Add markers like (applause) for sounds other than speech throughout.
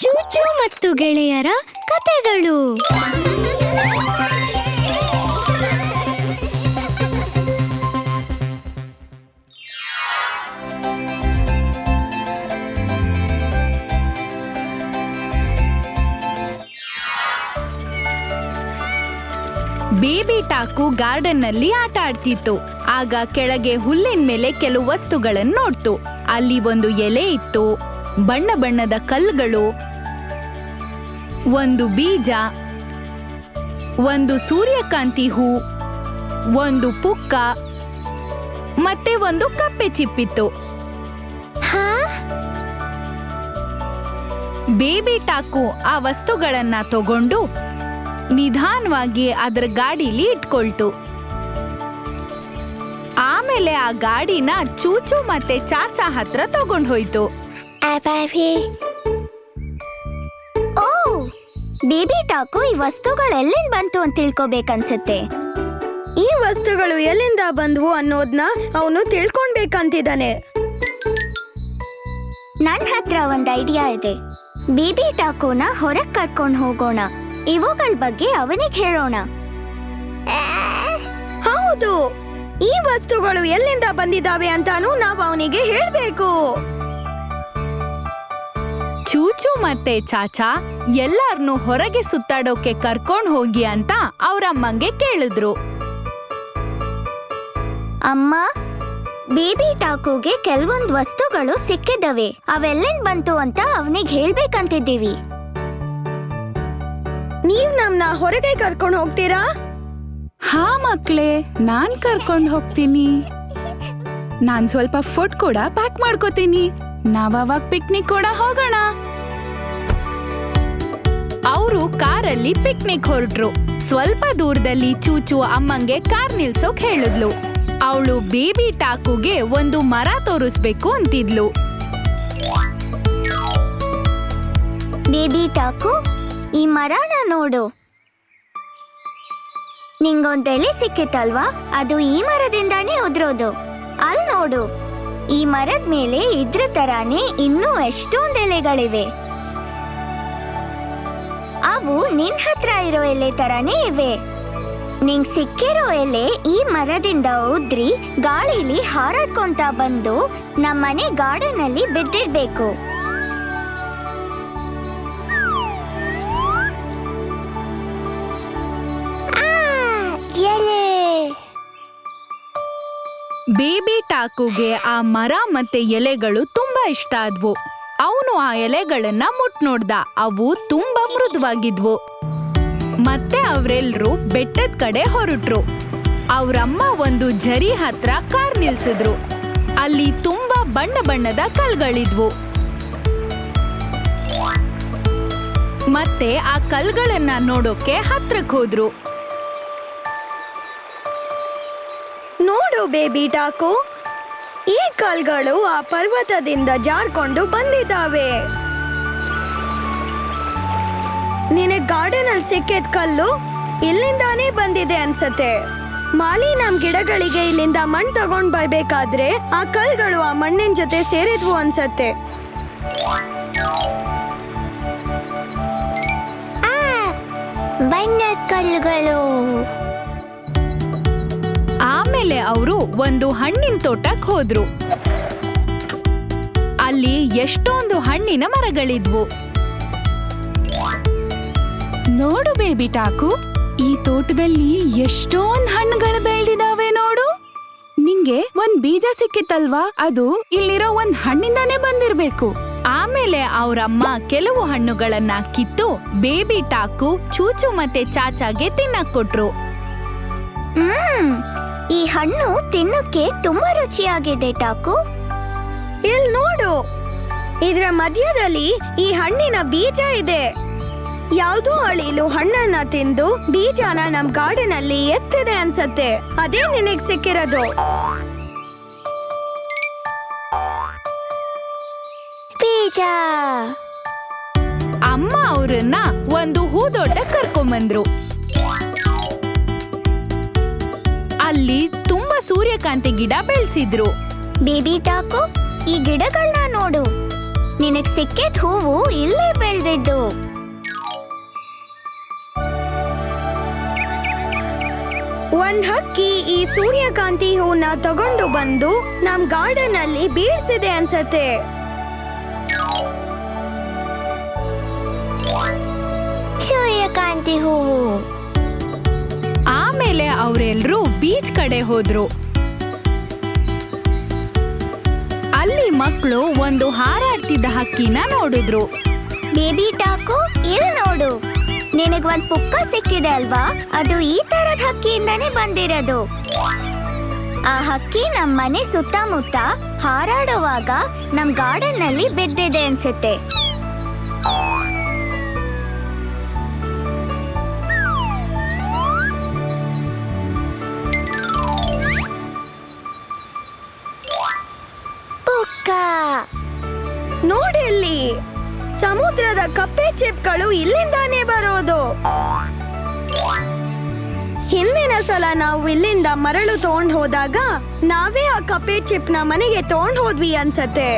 ಚೂಚು ಮತ್ತು ಗೆಳೆಯರ ಕತೆಗಳು. ಬೇಬಿ ಟಾಕು ಗಾರ್ಡನ್ನಲ್ಲಿ ಆಟ ಆಡ್ತಿತ್ತು. ಆಗ ಕೆಳಗೆ ಹುಲ್ಲಿನ ಮೇಲೆ ಕೆಲವು ವಸ್ತುಗಳನ್ನು ನೋಡ್ತು. ಅಲ್ಲಿ ಒಂದು ಎಲೆ ಇತ್ತು. ಬಣ್ಣ ಬಣ್ಣದ ಕಲ್ಲುಗಳು ಒಂದು ಬೀಜ ಒಂದು ಸೂರ್ಯಕಾಂತಿ ಹೂ ಒಂದು ಪುಕ್ಕ ಮತ್ತೆ ಒಂದು ಕಪ್ಪೆ ಚಿಪ್ಪಿತ್ತು. ಹಾ? ಬೇಬಿ ಟಾಕು ಆ ವಸ್ತುಗಳನ್ನ ತಗೊಂಡು ನಿಧಾನವಾಗಿ ಅದರ ಗಾಡಿಲಿ ಇಟ್ಕೊಳ್ತು. ಆಮೇಲೆ ಆ ಗಾಡಿನ ಚೂಚು ಮತ್ತೆ ಚಾಚಾ ಹತ್ರ ತಗೊಂಡ್ ಹೋಯ್ತು ಬೇಬಿ ಟಾಕು ಈ ವಸ್ತುಗಳು ಎಲ್ಲಿಂದ ಬಂತು ಅಂತ ತಿಳ್ಕೊಬೇಕನ್ಸುತ್ತೆ. ಈ ವಸ್ತುಗಳು ಎಲ್ಲಿಂದ ಬಂದ್ವು ಅನ್ನೋದ್ನ ಅವನು ತಿಳ್ಕೊಳ್ಬೇಕಂತಿದ್ದಾನೆ ನನ್ನ ಹತ್ರ ಒಂದ್ ಐಡಿಯಾ ಇದೆ. ಬೇಬಿ ಟಾಕೋನ ಹೊರಗ್ ಕರ್ಕೊಂಡ್ ಹೋಗೋಣ. ಇವುಗಳ ಬಗ್ಗೆ ಅವನಿಗೆ ಹೇಳೋಣ. ಹೌದು. ಈ ವಸ್ತುಗಳು ಎಲ್ಲಿಂದ ಬಂದಿದ್ದಾವೆ ಅಂತಾನು ನಾವು ಅವನಿಗೆ ಹೇಳ್ಬೇಕು. ಚೂಚು ಮತ್ತೆ ಚಾಚಾ ಎಲ್ಲಾರ್ನು ಹೊರಗೆ ಸುತ್ತಾಡೋಕೆ ಕರ್ಕೊಂಡ್ ಹೋಗಿ ಅಂತ ಅವ್ರಮ್ಮಂಗೆ ಕೇಳಿದ್ರು. ಅಮ್ಮ ಬೇಬಿ ಟಾಕುಗೆ ಕೆಲವೊಂದ್ ವಸ್ತುಗಳು ಸಿಕ್ಕಿದವೆ. ಅವೆಲ್ಲಿಂದ ಬಂತು ಅಂತ ಅವನಿಗೆ ಹೇಳ್ಬೇಕಂತಿದ್ದೀವಿ. ನೀವ್ ನಮ್ನ ಹೊರಗೆ ಕರ್ಕೊಂಡು ಹೋಗ್ತೀರಾ? ಹಾ ಮಕ್ಳೇ ನಾನ್ ಕರ್ಕೊಂಡ್ ಹೋಗ್ತೀನಿ. ನಾನ್ ಸ್ವಲ್ಪ ಫುಡ್ ಕೂಡ ಪ್ಯಾಕ್ ಮಾಡ್ಕೋತೀನಿ. ನಾವ್ ಅವಾಗ ಪಿಕ್ನಿಕ್ ಕೂಡ ಹೋಗೋಣ. ಅವರು ಕಾರಲ್ಲಿ ಪಿಕ್ನಿಕ್ ಹೊರಟ್ರು. ಸ್ವಲ್ಪ ದೂರದಲ್ಲಿ ಚೂಚು ಅಮ್ಮಂಗೆ ಕಾರ್ ನಿಲ್ಸೋಕ್ ಹೇಳಿದ್ಲು. ಅವಳು ಬೇಬಿ ಟಾಕುಗೆ ಒಂದು ಮರ ತೋರಿಸ್ಬೇಕು ಅಂತಿದ್ಲು. ಬೇಬಿ ಟಾಕು, ಈ ಮರನ ನೋಡು. ನಿಂಗೊಂದೆಲೆ ಸಿಕ್ಕಿತ್ತಲ್ವಾ? ಅದು ಈ ಮರದಿಂದಾನೇ ಉದ್ರೋದು. ಅಲ್ಲಿ ನೋಡು. ಈ ಮರದ ಮೇಲೆ ಇದ್ರ ತರಾನೇ ಇನ್ನೂ ಎಷ್ಟೊಂದ್ ಎಲೆಗಳಿವೆ. ಅವು ನಿನ್ ಹತ್ರ ಇರೋ ಎಲೆ ತರಾನೇ ಇವೆ. ನಿಂಗ್ ಸಿಕ್ಕಿರೋ ಎಲೆ ಈ ಮರದಿಂದ ಉದ್ರಿ ಗಾಳಿಲಿ ಹಾರಾಡ್ಕೊಂತ ಬಂದು ನಮ್ಮನೆ ಗಾರ್ಡನ್ ಅಲ್ಲಿ ಬಿದ್ದಿರ್ಬೇಕು. ಬೇಬಿ ಟಾಕುಗೆ ಆ ಮರ ಮತ್ತೆ ಎಲೆಗಳು ತುಂಬಾ ಇಷ್ಟ ಆದ್ವು. ಅವನು ಆ ಎಲೆಗಳನ್ನ ಮುಟ್ ನೋಡ್ದ ಅವು ತುಂಬಾ ಮೃದುವಾಗಿದ್ವು. ಮತ್ತೆ ಅವರೆಲ್ಲರೂ ಬೆಟ್ಟದ ಕಡೆ ಹೊರಟ್ರು. ಅವ್ರಮ್ಮ ಒಂದು ಝರಿ ಹತ್ರ ಕಾರ್ ನಿಲ್ಸಿದ್ರು. ಅಲ್ಲಿ ತುಂಬಾ ಬಣ್ಣ ಬಣ್ಣದ ಕಲ್ಗಳಿದ್ವು. ಮತ್ತೆ ಆ ಕಲ್ಗಳನ್ನ ನೋಡೋಕೆ ಹತ್ರಕ್ಕೆ ಹೋದ್ರು. ನೋಡು ಬೇಬಿ ಟಾಕು? ಈ ಕಲ್ಗಳು ಆ ಪರ್ವತದಿಂದ ಜಾರ್ಕೊಂಡು ಬಂದಿದ್ದಾವೆ. ನಿನಗೆ ಗಾರ್ಡನ್ ಅಲ್ಲಿ ಸಿಕ್ಕಿದ ಕಲ್ಲು ಇಲ್ಲಿಂದಾನೇ ಬಂದಿದೆ ಅನ್ಸತ್ತೆ. ಮಾಲಿ ನಮ್ ಗಿಡಗಳಿಗೆ ಇಲ್ಲಿಂದ ಮಣ್ಣು ತಗೊಂಡ್ ಬರ್ಬೇಕಾದ್ರೆ ಆ ಕಲ್ಗಳು ಆ ಮಣ್ಣಿನ ಜೊತೆ ಸೇರಿದ್ವು ಅನ್ಸತ್ತೆ. ಬಣ್ಣದ ಕಲ್ಲುಗಳು ಆಮೇಲೆ ಅವರು ಒಂದು ಹಣ್ಣಿನ ತೋಟಕ್ಕೆ ಹೋದ್ರು. ಅಲ್ಲಿ ಎಷ್ಟೊಂದು ಹಣ್ಣಿನ ಮರಗಳಿದ್ವು. ನೋಡು ಬೇಬಿ ಟಾಕು, ಈ ತೋಟದಲ್ಲಿ ಎಷ್ಟೊಂದ್ ಹಣ್ಣುಗಳು ಬೆಳೆದಿದಾವೆ ನೋಡು. ನಿಂಗೆ ಒಂದ್ ಬೀಜ ಸಿಕ್ಕಿತ್ತಲ್ವಾ? ಅದು ಇಲ್ಲಿರೋ ಒಂದ್ ಹಣ್ಣಿಂದಾನೇ ಬಂದಿರ್ಬೇಕು. ಆಮೇಲೆ ಅವರಮ್ಮ ಕೆಲವು ಹಣ್ಣುಗಳನ್ನ ಕಿತ್ತು ಬೇಬಿ ಟಾಕು, ಚೂಚು ಮತ್ತೆ ಚಾಚಾಗೆ ತಿನ್ನಕ್ ಕೊಟ್ರು. ಈ ಹಣ್ಣು ತಿನ್ನಕ್ಕೆ ತುಂಬಾ ರುಚಿಯಾಗಿದೆ ಟಾಕು ಇಲ್ ನೋಡು. ಇದರ ಮಧ್ಯದಲ್ಲಿ ಈ ಹಣ್ಣಿನ ಬೀಜ ಇದೆ. ಯಾವುದೋ ಅಳಿಲು ಹಣ್ಣನ್ನ ತಿಂದು ಬೀಜನ ನಮ್ ಗಾರ್ಡನ್ ಅಲ್ಲಿ ಎಸ್ತಿದೆ ಅನ್ಸತ್ತೆ. ಅದೇ ನಿನಗ್ ಸಿಕ್ಕಿರೋದು. ಬೀಜ. ಅಮ್ಮ ಅವ್ರನ್ನ ಒಂದು ಹೂದೋಟ ಕರ್ಕೊಂಬಂದ್ರು. ಅಲ್ಲಿ ತುಂಬಾ ಸೂರ್ಯಕಾಂತಿ ಗಿಡ ಬೆಳೆಸಿದ್ರು. ಬೇಬಿ ಟಾಕು ಈ ಗಿಡಗಳನ್ನ ನೋಡು. ನಿನಗ್ ಸಿಕ್ಕಿದ ಹೂವು ಇಲ್ಲೇ ಬೆಳೆದಿದ್ದು. ಒಂದ್ ಹಕ್ಕಿ ಈ ಸೂರ್ಯಕಾಂತಿ ಹೂನ ತಗೊಂಡು ಬಂದು ನಮ್ ಗಾರ್ಡನ್ ಅಲ್ಲಿ ಬೀಳ್ಸಿದೆ ಅನ್ಸತ್ತೆ. ಸೂರ್ಯಕಾಂತಿ ಹೂವು. ಆಮೇಲೆ ಅವರೆಲ್ಲರೂ ಬೀಚ್ ಕಡೆ ಹೋದ್ರು. ಅಲ್ಲಿ ಮಕ್ಕಳು ಒಂದು ಹಾರಾಡ್ತಿದ್ದ ಹಕ್ಕಿನ ನೋಡಿದ್ರು. ಬೇಬಿ ಟಾಕು ಇಲ್ಲಿ ನೋಡು. ನಿನಗ್ ಒಂದ್ ಪುಕ್ಕ ಸಿಕ್ಕಿದೆ ಅಲ್ವಾ? ಅದು ಈ ತರದ ಹಕ್ಕಿಯಿಂದಾನೇ ಬಂದಿರೋದು. ಆ ಹಕ್ಕಿ ನಮ್ಮನೆ ಸುತ್ತಮುತ್ತ ಹಾರಾಡುವಾಗ ನಮ್ ಗಾರ್ಡನ್ನಲ್ಲಿ ಬಿದ್ದಿದೆ ಅನ್ಸುತ್ತೆ. ಪುಕ್ಕ ನೋಡಿ ಇಲ್ಲಿ. ಸಮುದ್ರದ ಕಪ್ಪೆ ಚಿಪ್ಗಳು ಇಲ್ಲಿಂದಾನೇ ಬರೋದು. ಹಿಂದಿನ ಸಲ ನಾವು ಇಲ್ಲಿಂದ ಮರಳು ತಗೊಂಡ್ ಹೋದಾಗ ನಾವೇ ಆ ಕಪ್ಪೆ ಚಿಪ್ನ ಮನೆಗೆ ತಗೊಂಡ್ ಹೋದ್ವಿ ಅನ್ಸತ್ತೆ.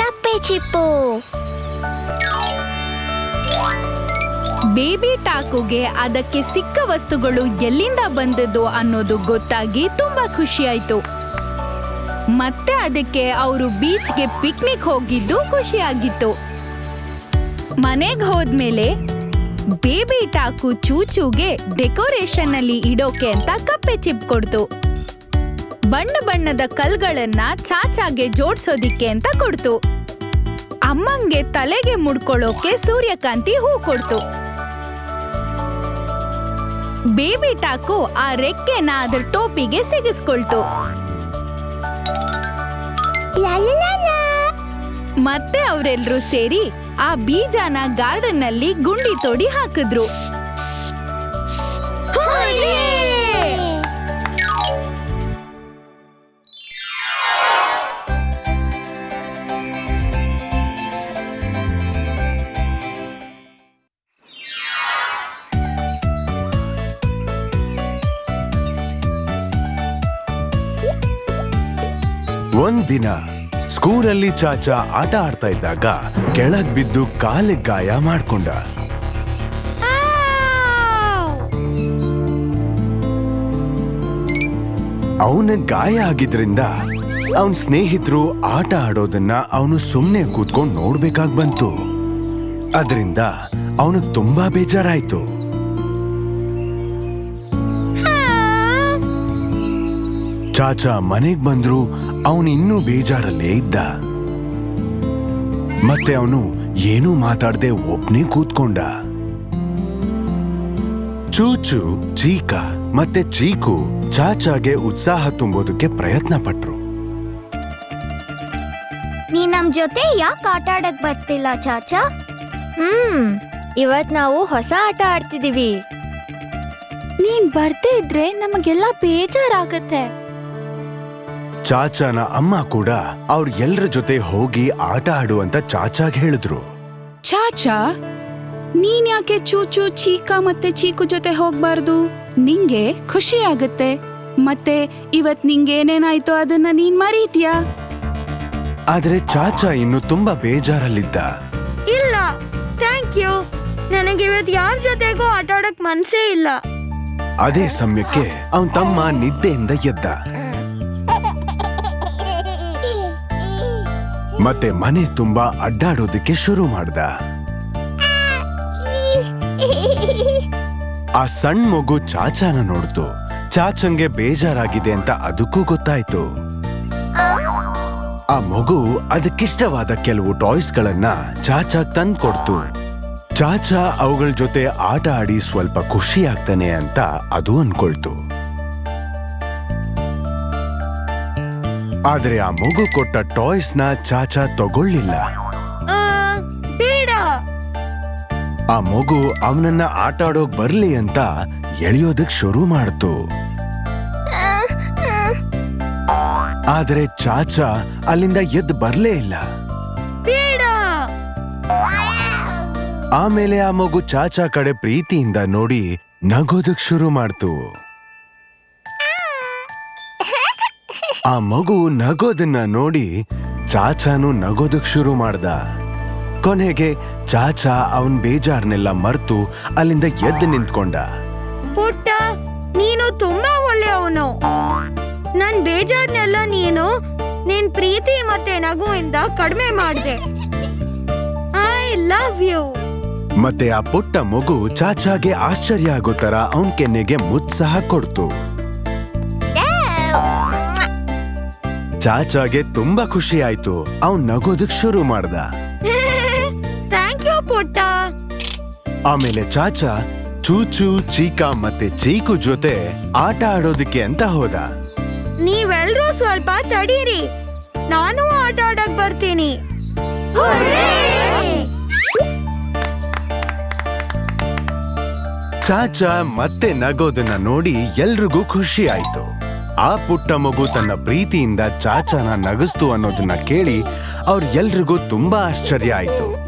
ಕಪ್ಪೆ ಚಿಪ್ಪು. ಬೇಬಿ ಟಾಕುಗೆ ಅದಕ್ಕೆ ಸಿಕ್ಕ ವಸ್ತುಗಳು ಎಲ್ಲಿಂದ ಬಂದದ್ದು ಅನ್ನೋದು ಗೊತ್ತಾಗಿ ತುಂಬಾ ಖುಷಿಯಾಯ್ತು. ಮತ್ತೆ ಅದಕ್ಕೆ ಅವರು ಬೀಚ್ಗೆ ಪಿಕ್ನಿಕ್ ಹೋಗಿದ್ದು ಖುಷಿಯಾಗಿತ್ತು. ಮನೆಗೆ ಹೋದ್ಮೇಲೆ ಬೇಬಿ ಟಾಕು ಚೂಚೂಗೆ ಡೆಕೋರೇಷನ್ ಅಲ್ಲಿ ಇಡೋಕೆ ಅಂತ ಕಪ್ಪೆ ಚಿಪ್ ಕೊಡ್ತು. ಬಣ್ಣ ಬಣ್ಣದ ಕಲ್ಗಳನ್ನ ಚಾಚಾಗೆ ಜೋಡ್ಸೋದಿಕ್ಕೆ ಅಂತ ಕೊಡ್ತು. ಅಮ್ಮಂಗೆ ತಲೆಗೆ ಮುಡ್ಕೊಳ್ಳೋಕೆ ಸೂರ್ಯಕಾಂತಿ ಹೂ ಕೊಡ್ತು. ಬೇಬಿ ಟಾಕು ಆ ರೆಕ್ಕೆನ ಅದರ ಟೋಪಿಗೆ ಸಿಗಿಸ್ಕೊಳ್ತು. ಮತ್ತೆ ಅವರೆಲ್ಲರೂ ಸೇರಿ ಆ ಬೀಜನ ಗಾರ್ಡನ್ನಲ್ಲಿ ಗುಂಡಿ ತೋಡಿ ಹಾಕಿದ್ರು. ಒಂದಿನ ಸ್ಕೂಲಲ್ಲಿ ಚಾಚಾ ಆಟ ಆಡ್ತಾ ಇದ್ದಾಗ ಕೆಳಗ್ ಬಿದ್ದು ಕಾಲಿಗೆ ಗಾಯ ಮಾಡ್ಕೊಂಡ. ಅವನ ಗಾಯ ಆಗಿದ್ರಿಂದ ಅವನ್ ಸ್ನೇಹಿತರು ಆಟ ಆಡೋದನ್ನ ಅವನು ಸುಮ್ನೆ ಕೂತ್ಕೊಂಡು ನೋಡ್ಬೇಕಾಗ್ ಬಂತು. ಅದರಿಂದ ಅವನಿಗೆ ತುಂಬಾ ಬೇಜಾರಾಯ್ತು. ಚಾಚಾ ಮನೆಗೆ ಬಂದ್ರು ಅವನು ಇನ್ನೂ ಬೇಜಾರಲ್ಲೇ ಇದ್ದ. ಮತ್ತೆ ಅವನು ಏನೂ ಮಾತಾಡದೆ ಒಬ್ನೇ ಕೂತ್ಕೊಂಡ. ಚೂಚು ಚೀಕ ಮತ್ತೆ ಚೀಕು ಚಾಚಾಗೆ ಉತ್ಸಾಹ ತುಂಬೋದಕ್ಕೆ ಪ್ರಯತ್ನ ಪಟ್ರು. ನೀ ನಮ್ ಜೊತೆ ಯಾಕೆ ಆಟ ಆಡಕ್ ಬರ್ತಿಲ್ಲ ಚಾಚಾ? ಹ್ಮ್ ಇವತ್ ನಾವು ಹೊಸ ಆಟ ಆಡ್ತಿದೀವಿ. ನೀನ್ ಬರ್ದೇ ಇದ್ರೆ ನಮಗೆಲ್ಲ ಬೇಜಾರಾಗತ್ತೆ. ಚಾಚಾನ ಅಮ್ಮ ಕೂಡ ಅವ್ರ ಎಲ್ರ ಜೊತೆ ಹೋಗಿ ಆಟ ಆಡುವಂತ ಚಾಚಾಗ್ ಹೇಳಿದ್ರು. ಚಾಚಾ ನೀನ್ ಯಾಕೆ ಚೂಚು ಚೀಕ ಮತ್ತೆ ಚೀಕು ಜೊತೆ ಹೋಗ್ಬಾರ್ದು? ನಿಂಗೆ ಖುಷಿ ಆಗತ್ತೆ. ಮತ್ತೆ ಇವತ್ ನಿಂಗೆ ಏನೇನಾಯ್ತೋ ಅದನ್ನ ನೀನ್ ಮರೀತೀಯ? ಆದ್ರೆ ಚಾಚಾ ಇನ್ನು ತುಂಬಾ ಬೇಜಾರಲ್ಲಿದ್ದ. ಇಲ್ಲ ಥ್ಯಾಂಕ್ ಯು ನನಗೆ ಇವತ್ ಯಾರ ಜೊತೆಗೂ ಆಟ ಆಡಕ್ ಮನ್ಸೇ ಇಲ್ಲ. ಅದೇ ಸಮಯಕ್ಕೆ ಅವನ್ ತಮ್ಮ ನಿದ್ದೆಯಿಂದ ಎದ್ದ. ಮತ್ತೆ ಮನೆ ತುಂಬಾ ಅಡ್ಡಾಡೋದಕ್ಕೆ ಶುರು ಮಾಡ್ದ. ಆ ಸಣ್ಣ ಮಗು ಚಾಚಾನ ನೋಡ್ತು. ಚಾಚಂಗೆ ಬೇಜಾರಾಗಿದೆ ಅಂತ ಅದಕ್ಕೂ ಗೊತ್ತಾಯ್ತು. ಆ ಮಗು ಅದಕ್ಕಿಷ್ಟವಾದ ಕೆಲವು ಟಾಯ್ಸ್ ಗಳನ್ನ ಚಾಚಾಗ್ ತಂದ್ ಕೊಡ್ತು ಚಾಚಾ ಅವುಗಳ ಜೊತೆ ಆಟ ಆಡಿ ಸ್ವಲ್ಪ ಖುಷಿ ಆಗ್ತಾನೆ ಅಂತ ಅದು ಅನ್ಕೊಳ್ತು. ಆದ್ರೆ ಆ ಮಗು ಕೊಟ್ಟ ಟಾಯ್ಸ್ನ ಚಾಚಾ ತಗೊಳ್ಳಿಲ್ಲ. ಆ, ಬೇಡ. ಆ ಮಗು ಅವನನ್ನ ಆಟ ಆಡೋಕ್ ಬರ್ಲಿ ಅಂತ ಎಳೆಯೋದಕ್ ಶುರು ಮಾಡ್ತು. ಆದ್ರೆ ಚಾಚಾ ಅಲ್ಲಿಂದ ಎದ್ದು ಬರ್ಲೇ ಇಲ್ಲ. ಬೇಡ. ಆಮೇಲೆ ಆ ಮಗು ಚಾಚಾ ಕಡೆ ಪ್ರೀತಿಯಿಂದ ನೋಡಿ ನಗೋದಕ್ ಶುರು ಮಾಡ್ತು. ಆ ಮಗು ನಗೋದನ್ನ ನೋಡಿ ಚಾಚಾನು ನಗೋದಕ್ ಶುರು ಮಾಡ್ದ. ಕೊನೆಗೆ ಚಾಚಾ ಅವನ್ ಬೇಜಾರ್ನೆಲ್ಲ ಮರ್ತು ಅಲ್ಲಿಂದ ಎದ್ದು ನಿಂತ್ಕೊಂಡ. ಪುಟ್ಟ ನೀನು ತುಂಬಾ ಒಳ್ಳೆಯವನು. ನನ್ ಬೇಜಾರ್ನೆಲ್ಲ ನೀನು ನಿನ್ ಪ್ರೀತಿ ಮತ್ತೆ ನಗುವಿಂದ ಕಡಿಮೆ ಮಾಡಿದೆ. ಐ ಲವ್ ಯು ಮತ್ತೆ ಆ ಪುಟ್ಟ ಮಗು ಚಾಚಾಗೆ ಆಶ್ಚರ್ಯ ಆಗೋ ತರ ಅವನ್ ಕೆನ್ನೆಗೆ ಮುತ್ಸಾಹ ಕೊಡ್ತು. ಚಾಚಾಗೆ ತುಂಬಾ ಖುಷಿ ಆಯ್ತು ಅವ್ನ್ ನಗೋದಕ್ ಶುರು ಮಾಡ್ದ. (laughs) ಥ್ಯಾಂಕ್ ಯು ಪುಟ್ಟ. ಆಮೇಲೆ ಚಾಚಾ ಚೂಚು ಚೀಕಾ ಮತ್ತೆ ಚೀಕು ಜೊತೆ ಆಟ ಆಡೋದಕ್ಕೆ ಅಂತ ಹೋದ. ನೀವೆಲ್ರೂ ಸ್ವಲ್ಪ ತಡೀರಿ. ನಾನು ಆಟ ಆಡಕ್ ಬರ್ತೀನಿ. ಚಾಚಾ ಮತ್ತೆ ನಗೋದನ್ನ ನೋಡಿ ಎಲ್ರಿಗೂ ಖುಷಿ ಆಯ್ತು ಆ ಪುಟ್ಟ ಮಗು ತನ್ನ ಪ್ರೀತಿಯಿಂದ ಚಾಚಾನ ನಗಿಸ್ತು ಅನ್ನೋದನ್ನ ಕೇಳಿ ಅವ್ರ ಎಲ್ರಿಗೂ ತುಂಬಾ ಆಶ್ಚರ್ಯ ಆಯ್ತು.